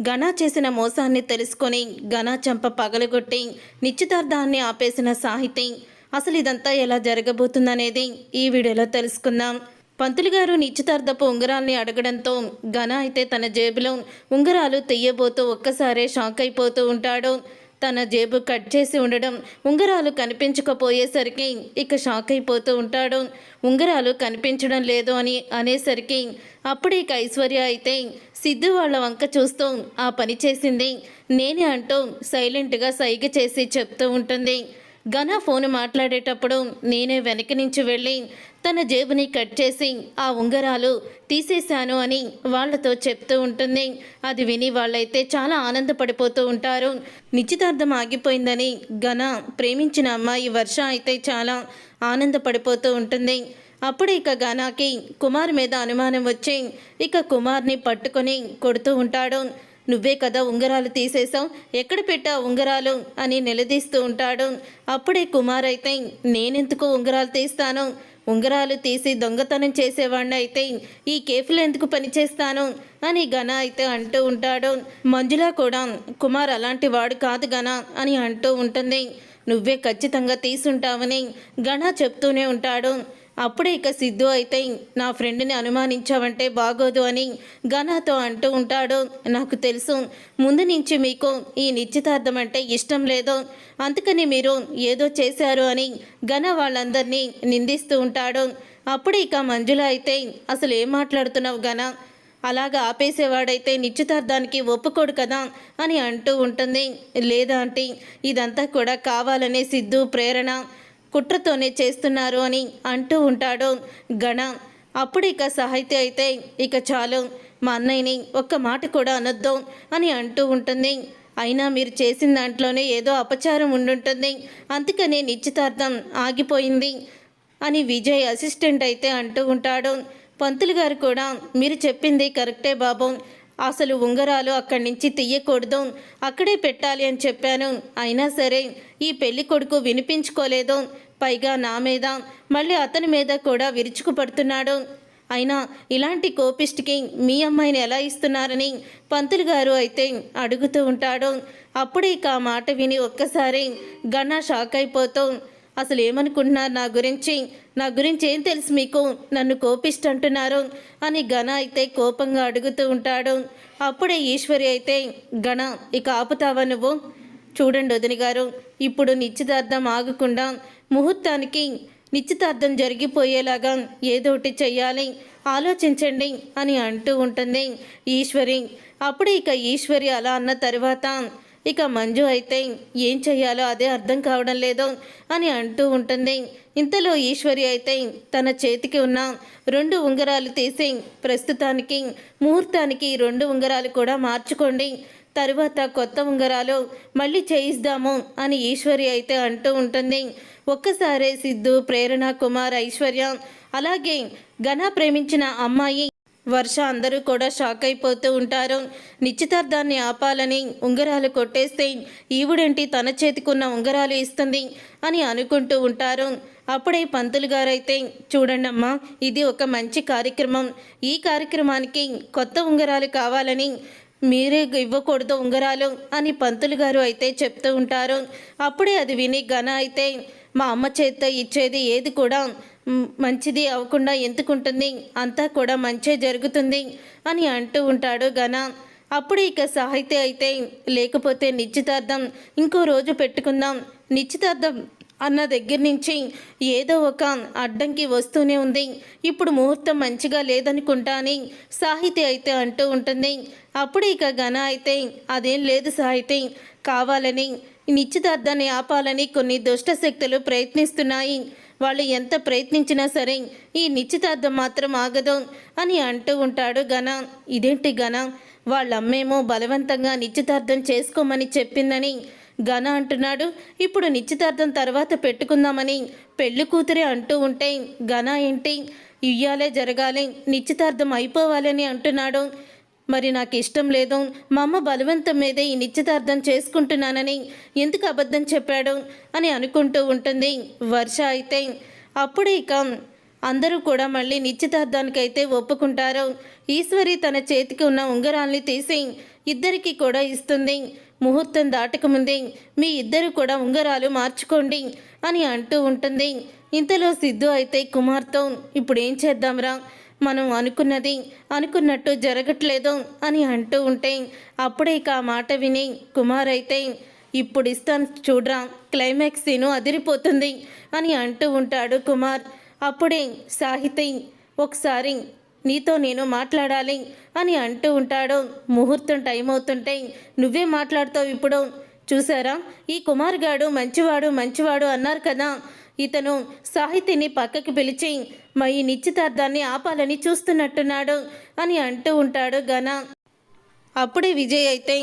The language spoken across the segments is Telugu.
ఘనా చేసిన మోసాన్ని తెలుసుకొని ఘనా చంప పగలగొట్టి నిశ్చితార్థాన్ని ఆపేసిన సాహితి. అసలు ఇదంతా ఎలా జరగబోతుందనేది ఈ వీడియోలో తెలుసుకుందాం. పంతులు గారు నిశ్చితార్థపు ఉంగరాల్ని అడగడంతో ఘన అయితే తన జేబులో ఉంగరాలు తీయబోతూ ఒక్కసారే షాక్ అయిపోతూ ఉంటాడు. తన జేబు కట్ చేసి ఉండడం ఉంగరాలు కనిపించకపోయేసరికి ఇక షాక్ అయిపోతూ ఉంటాడు. ఉంగరాలు కనిపించడం లేదు అని అనేసరికి అప్పుడే ఇక ఐశ్వర్య అయితే సిద్ధు వాళ్ళ వంక చూస్తూ ఆ పని చేసింది నేనే అంటూ సైలెంట్గా సైగ చేసి చెప్తూ ఉంటుంది. ఘన ఫోన్ మాట్లాడేటప్పుడు నేనే వెనక నుంచి వెళ్ళి తన జేబుని కట్ చేసి ఆ ఉంగరాలు తీసేశాను అని వాళ్ళతో చెప్తూ ఉంటుంది. అది విని వాళ్ళైతే చాలా ఆనందపడిపోతూ ఉంటారు. నిశ్చితార్థం ఆగిపోయిందని ఘన ప్రేమించిన అమ్మాయి వర్ష అయితే చాలా ఆనందపడిపోతూ ఉంటుంది. అప్పుడు ఇక ఘనాకి కుమార్ మీద అనుమానం వచ్చి ఇక కుమార్ని పట్టుకొని కొడుతూ ఉంటాడు. నువ్వే కదా ఉంగరాలు తీసేశావు? ఎక్కడ పెట్టా ఉంగరాలు? అని నిలదీస్తూ ఉంటాడు. అప్పుడే కుమార్ అయితే నేనెందుకు ఉంగరాలు తీస్తాను? ఉంగరాలు తీసి దొంగతనం చేసేవాడిని అయితే ఈ కేఫ్లో ఎందుకు పనిచేస్తాను అని ఘన అయితే అంటూ ఉంటాడు. మంజుల కూడా కుమార్ అలాంటి వాడు కాదు ఘన అని అంటూ ఉంటుంది. నువ్వే ఖచ్చితంగా తీసుంటావని ఘన చెప్తూనే ఉంటాడు. అప్పుడే ఇక సిద్ధు అయితే నా ఫ్రెండ్ని అనుమానించావంటే బాగోదు అని ఘనాతో అంటూ ఉంటాడు. నాకు తెలుసు ముందు నుంచి మీకు ఈ నిశ్చితార్థం అంటే ఇష్టం లేదు. అందుకని మీరు ఏదో చేశారు అని ఘన వాళ్ళందరినీ నిందిస్తూ ఉంటాడు. అప్పుడే ఇక మంజుల అయితే అసలు ఏం మాట్లాడుతున్నావు ఘన? అలాగా ఆపేసేవాడైతే నిశ్చితార్థానికి ఒప్పుకోడు కదా? అని అంటూ ఉంటుంది. లేదా అంటే ఇదంతా కూడా కావాలనే సిద్ధు ప్రేరణ కుట్రతోనే చేస్తున్నారు అని అంటూ ఉంటాడు గణ. అప్పుడు ఇక సాహిత్య అయితే ఇక చాలు మా అన్నయ్యని ఒక్క మాట కూడా అనొద్దు అని అంటూ ఉంటుంది. అయినా మీరు చేసిన దాంట్లోనే ఏదో అపచారం ఉండుంటుంది. అందుకనే నిశ్చితార్థం ఆగిపోయింది అని విజయ్ అసిస్టెంట్ అయితే అంటూ ఉంటాడు. పంతులు గారు కూడా మీరు చెప్పింది కరెక్టే బాబు. అసలు ఉంగరాలు అక్కడి నుంచి తీయకూడదు. అక్కడే పెట్టాలి అని చెప్పాను. అయినా సరే ఈ పెళ్ళి కొడుకు వినిపించుకోలేదు. పైగా నా మీద మళ్ళీ అతని మీద కూడా విరుచుకుపడుతున్నాడు. అయినా ఇలాంటి కోపిస్ట్కి మీ అమ్మాయిని ఎలా ఇస్తున్నారని పంతులు గారు అయితే అడుగుతూ ఉంటాడు. అప్పుడే ఇక ఆ మాట విని ఒక్కసారి ఘన షాక్ అయిపోతూ అసలు ఏమనుకుంటున్నారు నా గురించి? నా గురించి ఏం తెలుసు మీకు? నన్ను కోపిస్ట్ అంటున్నారు అని గణ అయితే కోపంగా అడుగుతూ ఉంటాడు. అప్పుడే ఈశ్వరి అయితే గణ ఇక ఆపుతావా నువ్వు? చూడండి వదిన గారు ఇప్పుడు నిశ్చితార్థం ఆగకుండా ముహూర్తానికి నిశ్చితార్థం జరిగిపోయేలాగా ఏదోటి చెయ్యాలి ఆలోచించండి అని అంటూ ఉంటుంది ఈశ్వరి. అప్పుడు ఇక ఈశ్వరి అలా అన్న తర్వాత ఇక మంజు అయితే ఏం చెయ్యాలో అదే అర్థం కావడం లేదు అని అంటూ ఉంటుంది. ఇంతలో ఈశ్వరి అయితే తన చేతికి ఉన్న రెండు ఉంగరాలు తీసి ప్రస్తుతానికి ముహూర్తానికి రెండు ఉంగరాలు కూడా మార్చుకోండి తరువాత కొత్త ఉంగరాలు మళ్ళీ చేయిద్దాము అని ఈశ్వరి అయితే అంటూ ఉంటుంది. ఒక్కసారే సిద్ధు ప్రేరణ కుమార్ ఐశ్వర్య అలాగే ఘన ప్రేమించిన అమ్మాయి వర్ష అందరూ కూడా షాక్ అయిపోతూ ఉంటారు. నిశ్చితార్థాన్ని ఆపాలని ఉంగరాలు కొట్టేస్తే ఈవిడేంటి తన చేతికున్న ఉంగరాలు ఇస్తుంది అని అనుకుంటూ ఉంటారు. అప్పుడే పంతులు గారైతే చూడండమ్మా ఇది ఒక మంచి కార్యక్రమం. ఈ కార్యక్రమానికి కొత్త ఉంగరాలు కావాలని మీరే ఇవ్వకూడదు ఉంగరాలు అని పంతులు గారు అయితే చెప్తూ ఉంటారు. అప్పుడే అది విని ఘన అయితే మా అమ్మ చేత ఇచ్చేది ఏది కూడా మంచిది అవ్వకుండా ఎందుకుంటుంది? అంతా కూడా మంచే జరుగుతుంది అని అంటూ ఉంటాడు ఘన. అప్పుడు ఇక సాహిత్య అయితే లేకపోతే నిశ్చితార్థం ఇంకో రోజు పెట్టుకుందాం. నిశ్చితార్థం అన్న దగ్గర నుంచి ఏదో ఒక అడ్డంకి వస్తూనే ఉంది. ఇప్పుడు ముహూర్తం మంచిగా లేదనుకుంటా అని సాహితి అయితే అంటూ ఉంటుంది. అప్పుడు ఇక ఘన అయితే అదేం లేదు సాహితి కావాలని నిశ్చితార్థాన్ని ఆపాలని కొన్ని దుష్ట శక్తులు ప్రయత్నిస్తున్నాయి. వాళ్ళు ఎంత ప్రయత్నించినా సరే ఈ నిశ్చితార్థం మాత్రం ఆగదు అని అంటూ ఉంటాడు ఘన. ఇదేంటి ఘన? వాళ్ళమ్మేమో బలవంతంగా నిశ్చితార్థం చేసుకోమని చెప్పిందని ఘన అంటున్నాడు. ఇప్పుడు నిశ్చితార్థం తర్వాత పెట్టుకుందామని పెళ్ళి కూతురే అంటూ ఉంటే ఘన ఏంటి? ఇయ్యాలే జరగాలి నిశ్చితార్థం అయిపోవాలని అంటున్నాడు. మరి నాకు ఇష్టం లేదు. మా అమ్మ బలవంతం మీదే ఈ నిశ్చితార్థం చేసుకుంటున్నానని ఎందుకు అబద్ధం చెప్పాడు అని అనుకుంటూ ఉంటుంది. వర్ష అయితే అప్పుడు ఇక అందరూ కూడా మళ్ళీ నిశ్చితార్థానికైతే ఒప్పుకుంటారు. ఈశ్వరి తన చేతికి ఉన్న ఉంగరాల్ని తీసి ఇద్దరికి కూడా ఇస్తుంది. ముహూర్తం దాటకముందే మీ ఇద్దరు కూడా ఉంగరాలు మార్చుకోండి అని అంటూ ఉంటుంది. ఇంతలో సిద్ధు అయితే కుమార్తో ఇప్పుడు ఏం చేద్దాంరా? మనం అనుకున్నది అనుకున్నట్టు జరగట్లేదు అని అంటూ ఉంటే అప్పుడే ఇక ఆ మాట విని కుమార్ అయితే ఇప్పుడు ఇస్తాను చూడరా క్లైమాక్స్ సీను అదిరిపోతుంది అని అంటూ ఉంటాడు కుమార్. అప్పుడే సాహితి ఒకసారి నీతో నేను మాట్లాడాలి అని అంటూ ఉంటాడు. ముహూర్తం టైం అవుతుంటే నువ్వే మాట్లాడుతావు ఇప్పుడు. చూసారా? ఈ కుమార్గాడు మంచివాడు మంచివాడు అన్నారు కదా. ఇతను సాహితిని పక్కకి పిలిచి మా ఈ నిశ్చితార్థాన్ని ఆపాలని చూస్తున్నట్టున్నాడు అని అంటూ ఉంటాడు ఘన. అప్పుడే విజయ్ అయితే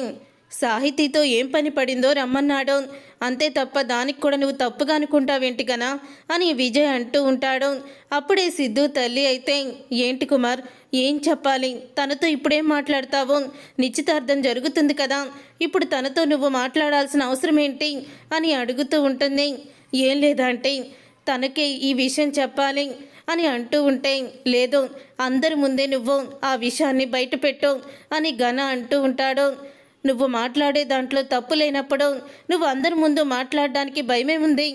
సాహితీతో ఏం పని పడిందో రమ్మన్నాడు. అంతే తప్ప దానికి కూడా నువ్వు తప్పుగా అనుకుంటావేంటి కనా అని విజయ్ అంటూ ఉంటాడు. అప్పుడే సిద్ధు తల్లి అయితే ఏంటి కుమార్ ఏం చెప్పాలి? తనతో ఇప్పుడేం మాట్లాడతావు. నిశ్చితార్థం జరుగుతుంది కదా. ఇప్పుడు తనతో నువ్వు మాట్లాడాల్సిన అవసరం ఏంటి? అని అడుగుతూ ఉంటుంది. ఏం లేదంటే తనకే ఈ విషయం చెప్పాలి అని అంటూ ఉంటే లేదు అందరి ముందే నువ్వు ఆ విషయాన్ని బయటపెట్టు అని ఘన అంటూ ఉంటాడు. నువ్వు మాట్లాడే దాంట్లో తప్పు లేనప్పుడు నువ్వు అందరి ముందు మాట్లాడడానికి భయమే ఉంది.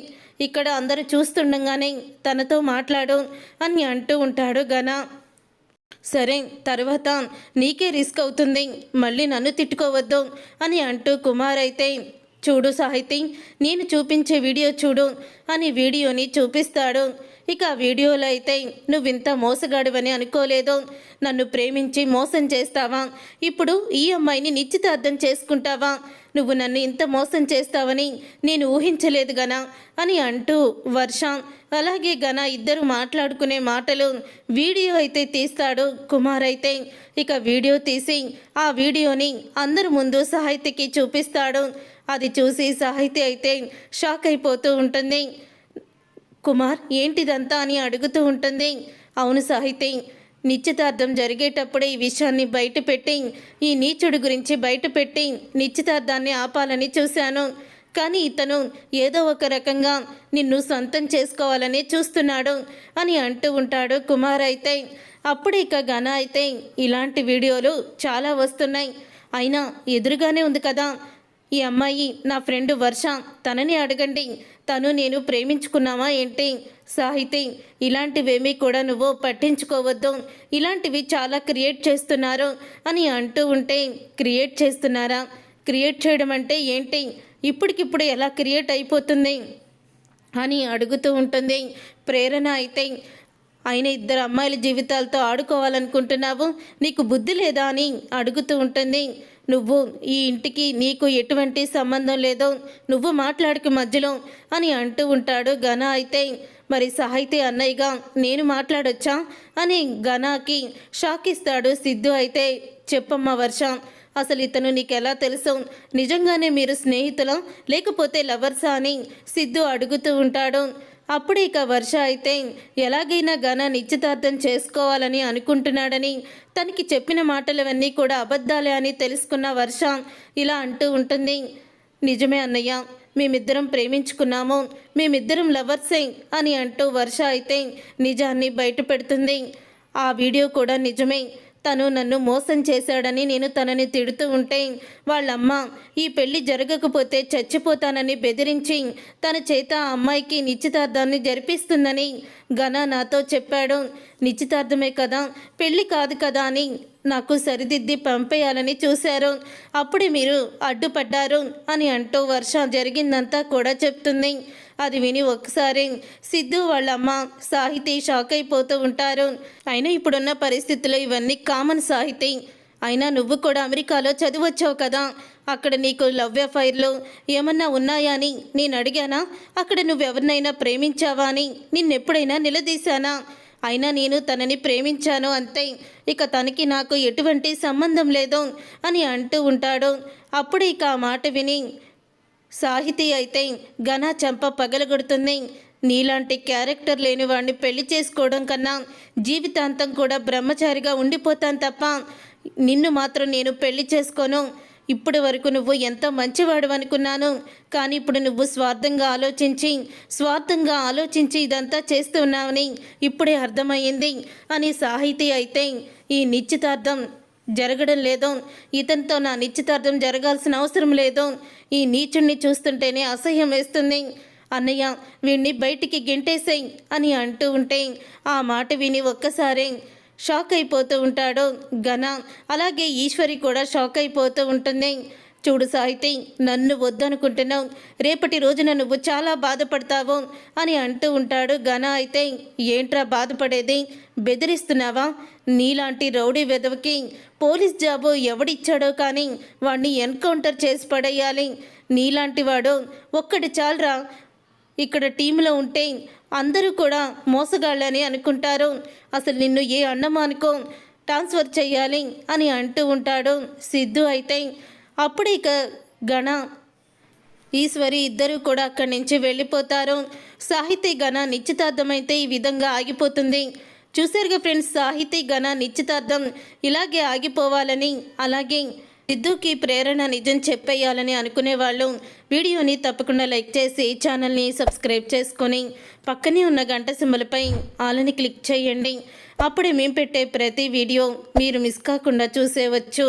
ఇక్కడ అందరూ చూస్తుండగానే తనతో మాట్లాడు అని అంటూ ఉంటాడు ఘన. సరే తర్వాత నీకే రిస్క్ అవుతుంది. మళ్ళీ నన్ను తిట్టుకోవద్దు అని అంటూ కుమార్ అయితే చూడు సాహితీ నేను చూపించే వీడియో చూడు అని వీడియోని చూపిస్తాడు. ఇక వీడియోలో అయితే నువ్వింత మోసగాడివని అనుకోలేదు. నన్ను ప్రేమించి మోసం చేస్తావా? ఇప్పుడు ఈ అమ్మాయిని నిశ్చితార్థం చేసుకుంటావా? నువ్వు నన్ను ఇంత మోసం చేస్తావని నేను ఊహించలేదు గనా? అని అంటూ వర్ష అలాగే గన ఇద్దరు మాట్లాడుకునే మాటలు వీడియో అయితే తీస్తాడు కుమార్ అయితే. ఇక వీడియో తీసి ఆ వీడియోని అందరి ముందు సాహిత్యకి చూపిస్తాడు. అది చూసి సాహిత్య అయితే షాక్ అయిపోతూ ఉంటుంది. కుమార్ ఏంటిదంతా? అని అడుగుతూ ఉంటుంది. అవును సాహితీ నిశ్చితార్థం జరిగేటప్పుడే ఈ విషయాన్ని బయటపెట్టి ఈ నీచుడు గురించి బయటపెట్టి నిశ్చితార్థాన్ని ఆపాలని చూశాను. కానీ ఇతను ఏదో ఒక రకంగా నిన్ను సొంతం చేసుకోవాలని చూస్తున్నాడు అని అంటూ ఉంటాడు కుమార్ అయితే. అప్పుడు ఇక ఘన అయితే ఇలాంటి వీడియోలు చాలా వస్తున్నాయి. అయినా ఎదురుగానే ఉంది కదా. ఈ అమ్మాయి నా ఫ్రెండ్ వర్ష. తనని అడగండి. తను నేను ప్రేమించుకున్నామా ఏంటి? సాహితి ఇలాంటివేమీ కూడా నువ్వు పట్టించుకోవద్దు. ఇలాంటివి చాలా క్రియేట్ చేస్తున్నారు అని అంటూ ఉంటే క్రియేట్ చేస్తున్నారా? క్రియేట్ చేయడం అంటే ఏంటి? ఇప్పటికిప్పుడు ఎలా క్రియేట్ అయిపోతుంది? అని అడుగుతూ ఉంటుంది. ప్రేరణ అయితే ఆయన ఇద్దరు అమ్మాయిల జీవితాలతో ఆడుకోవాలనుకుంటున్నావు? నీకు బుద్ధి లేదా అని అడుగుతూ ఉంటుంది. నువ్వు ఈ ఇంటికి నీకు ఎటువంటి సంబంధం లేదో నువ్వు మాట్లాడక మధ్యలో అని అంటూ ఉంటాడు ఘన. అయితే మరి సాహితీ అన్నయ్యగా నేను మాట్లాడొచ్చా? అని ఘనాకి షాక్ ఇస్తాడు సిద్ధు. అయితే చెప్పమ్మా వర్ష అసలు ఇతను నీకు ఎలా తెలుసు? నిజంగానే మీరు స్నేహితులం? లేకపోతే లవర్సా? అని సిద్ధు అడుగుతూ ఉంటాడు. అప్పుడు ఇక వర్ష అయితే ఎలాగైనా ఘన నిశ్చితార్థం చేసుకోవాలని అనుకుంటున్నాడని తనకి చెప్పిన మాటలవన్నీ కూడా అబద్ధాలే అని తెలుసుకున్న వర్ష ఇలా అంటూ ఉంటుంది. నిజమే అన్నయ్య మేమిద్దరం ప్రేమించుకున్నాము మేమిద్దరం లవర్సే అని అంటూ వర్ష అయితే నిజాన్ని బయట పెడుతుంది ఆ వీడియో కూడా నిజమే. తను నన్ను మోసం చేశాడని నేను తనని తిడుతూ ఉంటే వాళ్ళమ్మ ఈ పెళ్ళి జరగకపోతే చచ్చిపోతానని బెదిరించి తన చేత ఆ అమ్మాయికి నిశ్చితార్థాన్ని జరిపిస్తుందని ఘన నాతో చెప్పాడు. నిశ్చితార్థమే కదా పెళ్ళి కాదు కదా అని నాకు సరిదిద్ది పంపేయాలని చూశారు. అప్పుడే మీరు అడ్డుపడ్డారు అని అంటూ వర్ష జరిగిందంతా కూడా చెప్తుంది. అది విని ఒకసారి సిద్ధు వాళ్ళ అమ్మ సాహితీ షాక్ అయిపోతూ ఉంటారు. అయినా ఇప్పుడున్న పరిస్థితుల్లో ఇవన్నీ కామన్ సాహితీ. అయినా నువ్వు కూడా అమెరికాలో చదివచ్చావు కదా. అక్కడ నీకు లవ్ అఫైర్లు ఏమన్నా ఉన్నాయా అని నేను అడిగానా? అక్కడ నువ్వెవరినైనా ప్రేమించావా అని నిన్నెప్పుడైనా నిలదీశానా? అయినా నేను తనని ప్రేమించాను అంతే. ఇక తనకి నాకు ఎటువంటి సంబంధం లేదు అని అంటూ ఉంటాడు. అప్పుడు ఇక ఆ మాట విని సాహితీ అయితే ఘన చంప పగలగొడుతుంది నీలాంటి క్యారెక్టర్ లేని వాడిని పెళ్ళి చేసుకోవడం కన్నా జీవితాంతం కూడా బ్రహ్మచారిగా ఉండిపోతాను తప్ప నిన్ను మాత్రం నేను పెళ్ళి చేసుకోను. ఇప్పటి వరకు నువ్వు ఎంతో మంచివాడు అనుకున్నాను. కానీ ఇప్పుడు నువ్వు స్వార్థంగా ఆలోచించి స్వార్థంగా ఆలోచించి ఇదంతా చేస్తున్నావని ఇప్పుడే అర్థమయ్యింది. అని సాహితీ అయితే ఈ నిశ్చితార్థం జరగడం లేదు ఇతనితో నా నిశ్చితార్థం జరగాల్సిన అవసరం లేదు ఈ నీచుణ్ణి చూస్తుంటేనే అసహ్యం వేస్తుంది. అన్నయ్య వీణ్ణి బయటికి గెంటేసేయ్ అని అంటూ ఉంటే ఆ మాట విని ఒక్కసారే షాక్ అయిపోతూ ఉంటాడు. ఘన అలాగే ఈశ్వరి కూడా షాక్ అయిపోతూ ఉంటుంది. చూడు సాహితి నన్ను వద్దనుకుంటున్నావు. రేపటి రోజున నువ్వు చాలా బాధపడతావు అని అంటూ ఉంటాడు ఘన అయితే. ఏంట్రా బాధపడేది? బెదిరిస్తున్నావా? నీలాంటి రౌడీ వెదవకి పోలీస్ జాబు ఎవడిచ్చాడో కానీ వాణ్ణి ఎన్కౌంటర్ చేసి పడేయాలి. నీలాంటి వాడు ఒక్కటి చాలరా. ఇక్కడ టీంలో ఉంటే అందరూ కూడా మోసగాళ్ళని అనుకుంటారు. అసలు నిన్ను ఏ అన్నమానుకో ట్రాన్స్ఫర్ చేయాలి అని అంటూ ఉంటాడు సిద్ధు అయితే. అప్పుడు ఇక గణ ఈశ్వరి ఇద్దరూ కూడా అక్కడి నుంచి వెళ్ళిపోతారు. సాహితీ గణ నిశ్చితార్థం అయితే ఈ విధంగా ఆగిపోతుంది. చూసారుగా ఫ్రెండ్స్ సాహితీ గణ నిశ్చితార్థం ఇలాగే ఆగిపోవాలని అలాగే సిద్ధుకి ప్రేరణ నిజం చెప్పేయాలని అనుకునే వాళ్ళు వీడియోని తప్పకుండా లైక్ చేసి ఛానల్ని సబ్స్క్రైబ్ చేసుకొని పక్కనే ఉన్న గంట సింబలపై ఆలని క్లిక్ చేయండి. అప్పుడే మేము పెట్టే ప్రతి వీడియో మీరు మిస్ కాకుండా చూసేవచ్చు.